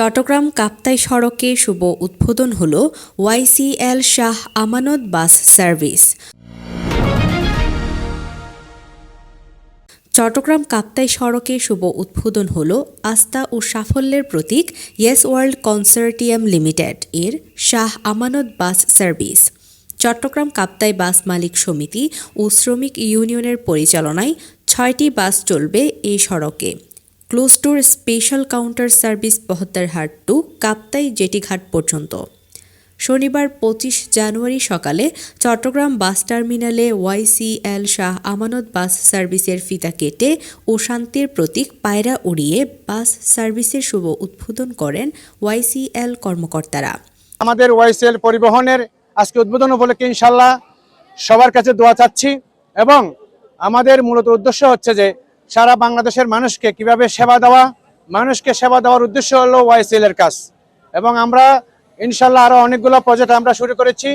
চট্টগ্রাম কাপ্তাই সড়কে শুভ উদ্বোধন হল ওয়াইসিএল শাহ আমানত বাস সার্ভিস। চট্টগ্রাম কাপ্তাই সড়কে শুভ উদ্বোধন হল আস্থা ও সাফল্যের প্রতীক ইয়েস ওয়ার্ল্ড কনসার্টিয়াম লিমিটেড এর Shah Amanat bus service. Chittagong Kaptai bus মালিক সমিতি ও শ্রমিক ইউনিয়নের পরিচালনায় ছয়টি বাস চলবে এই সড়কে। Close door special counter service Bahaddarhat to Kaptai জেটিঘাট পর্যন্ত। শনিবার পঁচিশ জানুয়ারি সকালে চট্টগ্রাম বাস টার্মিনালে ওয়াইসিএল শাহ আমানত বাস সার্ভিসের ফিতা কেটে ও শান্তির প্রতীক পায়রা উড়িয়ে বাস সার্ভিসের শুভ উদ্বোধন করেন ওয়াইসিএল কর্মকর্তারা। আমাদের ওয়াইসিএল পরিবহনের আজকে উদ্বোধন উপলক্ষে ইনশাল্লাহ সবার কাছে দোয়া চাচ্ছি এবং আমাদের মূলত উদ্দেশ্য হচ্ছে যে সারা বাংলাদেশের মানুষকে কীভাবে সেবা দেওয়া? মানুষকে সেবা দেওয়ার উদ্দেশ্য হলো ওয়াইসেল এর কাজ। এবং আমরা ইনশাল্লাহ আরও অনেকগুলো প্রজেক্ট আমরা শুরু করেছি।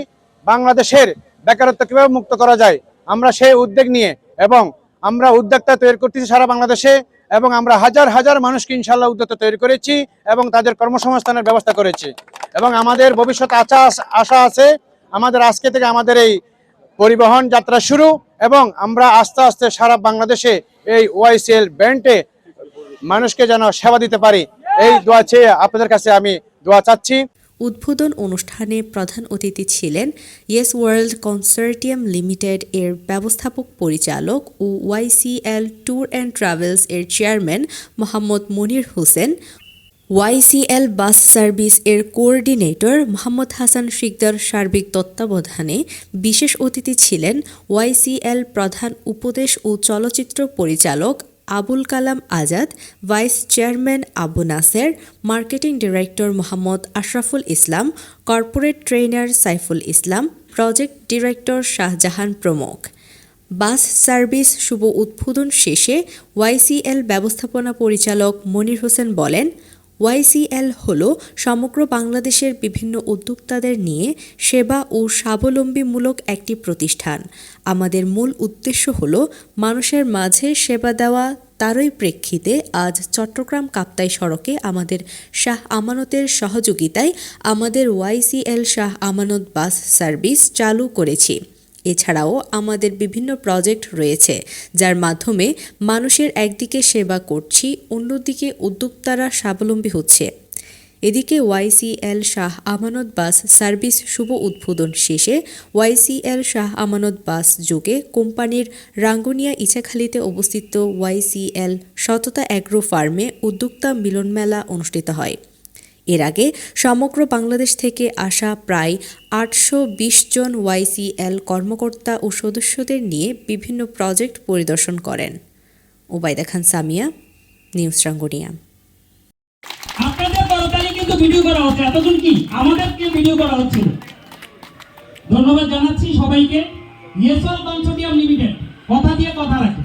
বাংলাদেশের বেকারত্ব কীভাবে মুক্ত করা যায়? আমরা সেই উদ্যোগ নিয়ে এবং আমরা উদ্যোক্তা তৈরি করতেছি সারা বাংলাদেশে এবং আমরা হাজার হাজার মানুষকে ইনশাল্লাহ উদ্যোক্তা তৈরি করেছি এবং তাদের কর্মসংস্থানের ব্যবস্থা করেছি। এবং আমাদের ভবিষ্যৎ আশা আশা আছে। আমাদের আজকে থেকে আমাদের এই পরিবহন যাত্রা শুরু। এবং আমরা আস্তে আস্তে সারা বাংলাদেশে এই ওয়াইসিএল ব্যান্ডে মানুষকে যেন সেবা দিতে পারি। এই দোয়া চেয়ে আপনাদের কাছে আমি দোয়া চাচ্ছি। উদ্বোধন অনুষ্ঠানে প্রধান অতিথি ছিলেন ইয়েস ওয়ার্ল্ড কনসার্টিয়াম লিমিটেড এর ব্যবস্থাপক পরিচালক ও ওয়াইসিএল ট্যুর অ্যান্ড ট্রাভেলস এর chairman Mohammad Monir Hossain YCL bus service এর কোঅর্ডিনেটর মোহাম্মদ হাসান শিকদার সার্বিক তত্ত্বাবধানে বিশেষ অতিথি ছিলেন ওয়াইসিএল প্রধান উপদেশ ও চলচ্চিত্র পরিচালক Abul Kalam Azad, vice chairman Abu Naser, marketing director Mohammad Ashraful Islam, corporate trainer Saiful Islam, project director Shahjahan প্রমুখ। বাস সার্ভিস শুভ উদ্বোধন শেষে ওয়াইসিএল ব্যবস্থাপনা পরিচালক মনির হোসেন বলেন ওয়াইসিএল হল সমগ্র বাংলাদেশের বিভিন্ন উদ্যোক্তাদের নিয়ে সেবা ও স্বাবলম্বীমূলক একটি প্রতিষ্ঠান। আমাদের মূল উদ্দেশ্য হল মানুষের মাঝে সেবা দেওয়া, তারই প্রেক্ষিতে আজ চট্টগ্রাম কাপ্তাই সড়কে আমাদের শাহ আমানতের সহযোগিতায় আমাদের ওয়াইসিএল শাহ আমানত বাস সার্ভিস চালু করেছি। এছাড়াও আমাদের বিভিন্ন প্রজেক্ট রয়েছে, যার মাধ্যমে মানুষের একদিকে সেবা করছি, অন্যদিকে উদ্যোক্তারা স্বাবলম্বী হচ্ছে। এদিকে ওয়াইসিএল শাহ আমানত বাস সার্ভিস শুভ উদ্বোধন শেষে ওয়াইসিএল শাহ আমানত বাস যুগে কোম্পানির রাঙ্গুনিয়া ইছাখালীতে অবস্থিত ওয়াইসিএল সততা অ্যাগ্রো ফার্মে উদ্যোক্তা মিলনমেলা অনুষ্ঠিত হয়। এর আগে সমগ্র বাংলাদেশ থেকে আসা প্রায় আটশো বিশ জন ওয়াইসিএল কর্মকর্তা ও সদস্যদের নিয়ে বিভিন্ন প্রজেক্ট পরিদর্শন করেন। ওবায়দা খান সামিয়া নিউজ রাঙ্গুনিয়া। আপনাদের দরকারি কিন্তু ভিডিও করা হচ্ছে। কি? আমাদেরকে ভিডিও করা হচ্ছিল ধন্যবাদ জানাচ্ছি সবাইকে। ইয়েসল কনসোর্টিয়াম লিমিটেড কথা দিয়ে কথা রাখে।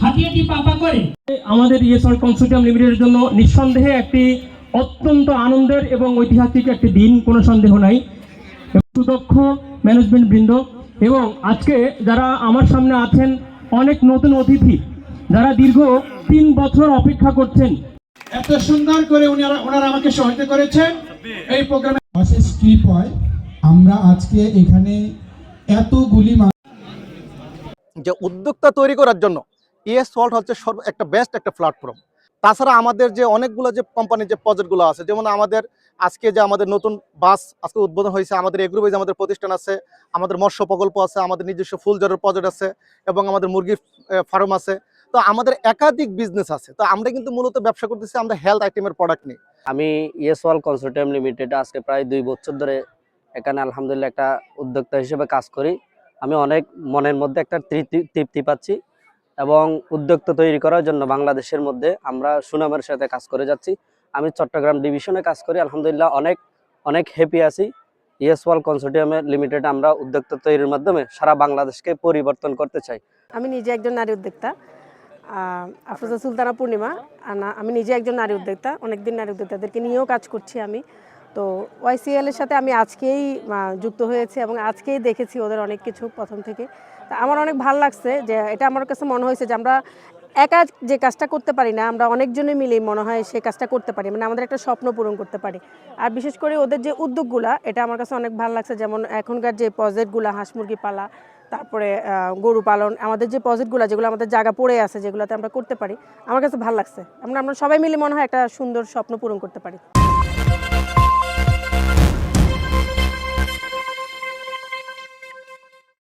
হাতিয়াটি পাপা করে। আমাদের ইয়েসল কনসোর্টিয়াম লিমিটেডের জন্য নিঃসন্দেহে একটি অত্যন্ত আনন্দের এবং ঐতিহাসিক একটি দিন কোনো সন্দেহ নাই। সুদক্ষ ম্যানেজমেন্ট বৃন্দ এবং আজকে যারা আমার সামনে আছেন অনেক নতুন অতিথি যারা দীর্ঘ তিন বছর অপেক্ষা করছেন। এত সুন্দর করে উনারা ওনারা আমাকে সহায়তা করেছেন। এই প্রোগ্রামে বাসের স্ট্রিপ হয় আমরা আজকে এখানে এতগুলি মানুষ যে উদ্যোক্তা তৈরি করার জন্য ইএস সল্ট হচ্ছে সর্ব একটা বেস্ট একটা প্ল্যাটফর্ম তাছাড়া আমাদের যে অনেকগুলো যে কোম্পানির যে প্রজেক্টগুলো আছে, যেমন আমাদের আজকে যে আমাদের নতুন বাস আজকে উদ্বোধন হয়েছে, আমাদের এগ্রোবেজ আমাদের প্রতিষ্ঠান আছে, আমাদের মৎস্য প্রকল্প আছে, আমাদের নিজস্ব ফুল জলের প্রজেক্ট আছে এবং আমাদের মুরগির ফার্ম আছে। তো আমাদের একাধিক বিজনেস আছে। তো আমরা কিন্তু মূলত ব্যবসা করতেছি আমরা হেলথ আইটেমের প্রোডাক্ট নিয়ে। আমি ইয়েসওয়াল কনসোর্টিয়াম লিমিটেড আজকে প্রায় দুই বছর ধরে এখানে আলহামদুলিল্লাহ একটা উদ্যোক্তা হিসেবে কাজ করি। আমি অনেক মনের মধ্যে একটা তৃপ্তি তৃপ্তি পাচ্ছি। এবং উদ্যোক্তা তৈরি করার জন্য বাংলাদেশের মধ্যে আমরা সুনামের সাথে কাজ করে যাচ্ছি। আমি চট্টগ্রাম ডিভিশনে কাজ করি। আলহামদুলিল্লাহ অনেক অনেক হ্যাপি আছি। ইয়েসওয়াল কনসোর্টিয়ামের লিমিটেড আমরা উদ্যোক্তা তৈরির মাধ্যমে সারা বাংলাদেশকে পরিবর্তন করতে চাই। আমি নিজে একজন নারী উদ্যোক্তা। আফরোজা সুলতানা পূর্ণিমা। আমি নিজে একজন নারী উদ্যোক্তা। অনেকদিন নারী উদ্যোক্তাদেরকে নিয়েও কাজ করছি আমি। তো ওয়াইসিএল এর সাথে আমি আজকেই যুক্ত হয়েছি এবং আজকেই দেখেছি ওদের অনেক কিছু প্রথম থেকে। তা আমার অনেক ভালো লাগছে যে এটা আমার কাছে মনে হয়েছে যে আমরা একা যে কাজটা করতে পারি না, আমরা অনেকজনে মিলে মনে হয় সেই কাজটা করতে পারি মানে আমাদের একটা স্বপ্ন পূরণ করতে পারি। আর বিশেষ করে ওদের যে উদ্যোগগুলা, এটা আমার কাছে অনেক ভালো লাগছে। যেমন এখনকার যে প্রজেক্টগুলো, হাঁস মুরগি পালা, তারপরে গরু পালন, আমাদের যে প্রজেক্টগুলো, যেগুলো আমাদের জায়গা পড়ে আছে, যেগুলোতে আমরা করতে পারি, আমার কাছে ভালো লাগছে। আমরা আমরা সবাই মিলে মনে হয় একটা সুন্দর স্বপ্ন পূরণ করতে পারি।